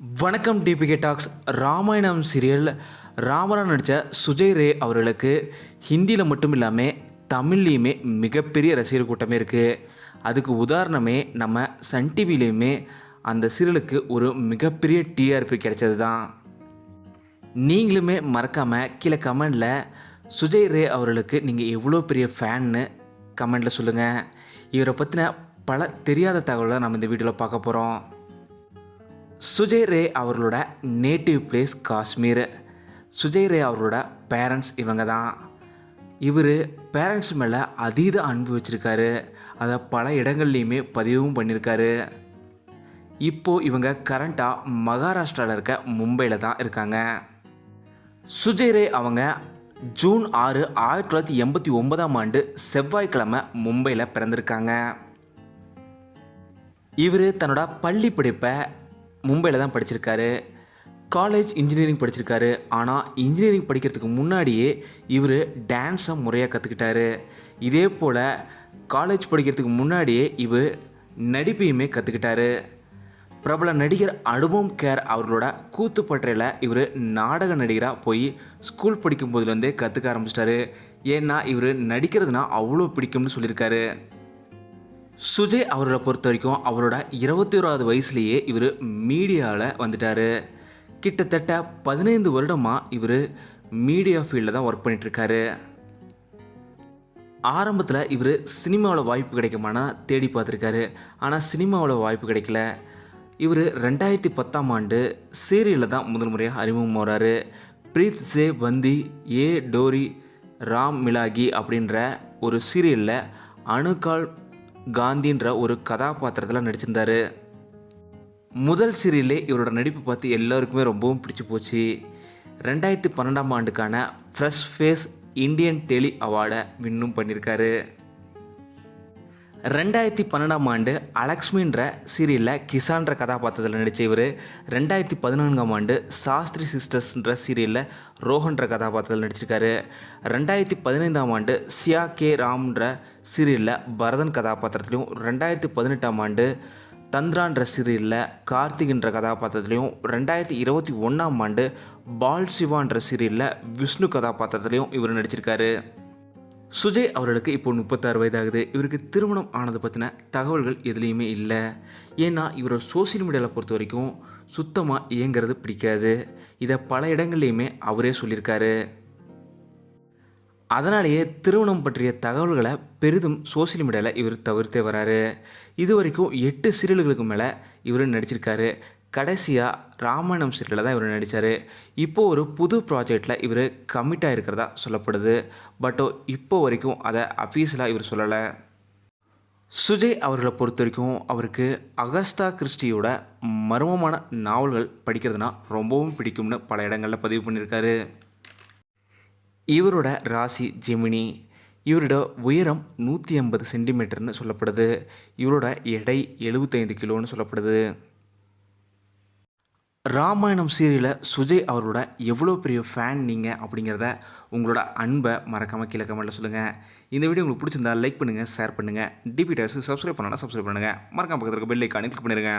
வணக்கம் DPK tax. Ramayanam serial ராமரா நடித்த சுஜய் ரே அவர்களுக்கு ஹிந்தியில் மட்டும் இல்லாமல் தமிழ்லேயுமே மிகப்பெரிய ரசிகர் கூட்டமே இருக்குது அதுக்கு உதாரணமே நம்ம சன் டிவிலையுமே அந்த சீரியலுக்கு ஒரு மிகப்பெரிய டிஆர்பி கிடைச்சது தான் நீங்களுமே மறக்காமல் கீழே கமெண்டில் சுஜய் ரே அவர்களுக்கு நீங்கள் எவ்வளோ பெரிய ஃபேன்னு கமெண்டில் சொல்லுங்கள் இவரை பற்றின பல தெரியாத தகவலை நம்ம இந்த வீடியோவில் பார்க்க போகிறோம் சுஜய் ரே அவர்களோட நேட்டிவ் பிளேஸ் காஷ்மீர். சுஜய் ரே அவர்களோட பேரண்ட்ஸ் இவங்க தான் இவர் பேரண்ட்ஸ் மேலே அதீத அன்பு வச்சுருக்காரு. அதை பல இடங்கள்லையுமே பதிவும் பண்ணியிருக்காரு இப்போது இவங்க கரண்ட்டாக மகாராஷ்டிராவில் இருக்க மும்பையில் தான் இருக்காங்க. சுஜய் ரே அவங்க ஜூன் ஆறு ஆயிரத்தி தொள்ளாயிரத்தி எண்பத்தி ஒன்பதாம் ஆண்டு செவ்வாய்க்கிழமை மும்பையில் பிறந்திருக்காங்க. இவர் தன்னோட பள்ளி படிப்பை மும்பையில் தான் படிச்சிருக்காரு. காலேஜ் இன்ஜினியரிங் படிச்சிருக்காரு. ஆனால் இன்ஜினியரிங் படிக்கிறதுக்கு முன்னாடியே இவர் டான்ஸை முறையாக கற்றுக்கிட்டாரு இதே போல் காலேஜ் படிக்கிறதுக்கு முன்னாடியே இவர் நடிப்பையுமே கற்றுக்கிட்டாரு பிரபல நடிகர் அனுபம் கேர் அவர்களோட கூத்துப்பற்றையில் இவர் நாடக நடிகராக போய் ஸ்கூல் படிக்கும் போதுலேருந்தே கற்றுக்க ஆரம்பிச்சிட்டாரு. ஏன்னா இவர் நடிக்கிறதுனா அவ்வளோ பிடிக்கும்னு சொல்லியிருக்காரு. சுஜய் அவரோட பொறுத்த வரைக்கும் அவரோட இருபத்தி ஓராவது வயசுலேயே இவர் மீடியாவில் வந்துட்டார். கிட்டத்தட்ட பதினைந்து வருடமாக இவர் மீடியா ஃபீல்டில் தான் ஒர்க் பண்ணிகிட்ருக்காரு ஆரம்பத்தில் இவர் சினிமாவில் வாய்ப்பு கிடைக்குமானா தேடி பார்த்துருக்காரு. ஆனால் சினிமாவில் வாய்ப்பு கிடைக்கல. இவர் ரெண்டாயிரத்தி பத்தாம் ஆண்டு சீரியலில் தான் முதல் முறையாக அறிமுகம் வராரு பிரீத் சே பந்தி ஏ டோரி ராம் மிலாகி அப்படின்ற ஒரு சீரியலில் அணுகால் காந்தின்ற ஒரு கதாபாத்திரத்தில் நடிச்சிருந்தார். முதல் சீரியலே இவரோட நடிப்பு பார்த்து எல்லோருக்குமே ரொம்பவும் பிடிச்சி போச்சு. ரெண்டாயிரத்தி பன்னெண்டாம் ஆண்டுக்கான ஃப்ரெஷ் ஃபேஸ் இந்தியன் டெலி அவார்டை வின்னும் பண்ணியிருக்காரு ரெண்டாயிரத்தி பன்னெண்டாம் ஆண்டு அலக்ஷ்மின்ற சீரியலில் கிசான்ற கதாபாத்திரத்தில் நடித்த இவர். ரெண்டாயிரத்தி பதினான்காம் ஆண்டு சாஸ்திரி சிஸ்டர்ஸ்ன்ற சீரியலில் ரோஹன்ற கதாபாத்திரத்தில் நடிச்சிருக்காரு. ரெண்டாயிரத்தி பதினைந்தாம் ஆண்டு சியா கே ராம்ன்ற சீரியலில் பரதன் கதாபாத்திரத்திலையும் ரெண்டாயிரத்தி பதினெட்டாம் ஆண்டு தந்திரான்ற சீரியலில் கார்த்திக்ன்ற கதாபாத்திரத்திலையும் ரெண்டாயிரத்தி இருபத்தி ஒன்றாம் ஆண்டு பால் சிவான்ற சீரியலில் விஷ்ணு கதாபாத்திரத்திலையும் இவர் நடிச்சிருக்காரு. சுஜய் அவர்களுக்கு இப்போ முப்பத்தாறு வயதாகுது. இவருக்கு திருமணம் ஆனது பற்றின தகவல்கள் எதுலேயுமே இல்லை. ஏன்னா இவரோட சோசியல் மீடியாவில் பொறுத்த வரைக்கும் சுத்தமாக இயங்கிறது பிடிக்காது. இதை பல இடங்கள்லையுமே அவரே சொல்லியிருக்காரு. அதனாலேயே திருமணம் பற்றிய தகவல்களை பெரிதும் சோசியல் மீடியாவில் இவர் தவிர்த்தே வராரு. இது வரைக்கும் எட்டு சீரியல்களுக்கு மேலே இவர் நடிச்சிருக்காரு. கடைசியாக ராமாயணம் சீரியலில் தான் இவர் நடித்தார் இப்போது ஒரு புது ப்ராஜெக்டில் இவர் கமிட் ஆகிருக்கிறதா சொல்லப்படுது. பட்டோ இப்போ வரைக்கும் அதை அஃபீஷியலாக இவர் சொல்லலை. சுஜய் அவர்களை பொறுத்த வரைக்கும் அவருக்கு அகஸ்தா கிறிஸ்டியோட மர்மமான நாவல்கள் படிக்கிறதுனா ரொம்பவும் பிடிக்கும்னு பல இடங்களில் பதிவு பண்ணியிருக்காரு. இவரோட ராசி ஜெமினி இவரோட உயரம் நூற்றி ஐம்பது சென்டிமீட்டர்னு சொல்லப்படுது. இவரோட எடை எழுபத்தைந்து கிலோன்னு சொல்லப்படுது. ராமாயணம் சீரியலில் சுஜய் அவரோட எவ்வளோ பெரிய ஃபேன் நீங்கள் அப்படிங்கிறத உங்களோட அன்பை மறக்காமல் கீழே கமெண்ட்டில் சொல்லுங்கள் இந்த வீடியோ உங்களுக்கு பிடிச்சிருந்தா லைக் பண்ணுங்கள் ஷேர் பண்ணுங்கள் டிபி டேஸ் சப்ஸ்கிரைப் பண்ணால் சப்ஸ்கிரைப் பண்ணுங்கள் மறக்காம பக்கத்தில் இருக்க பெல் ஐக்கானே கிளிக் பண்ணிடுங்க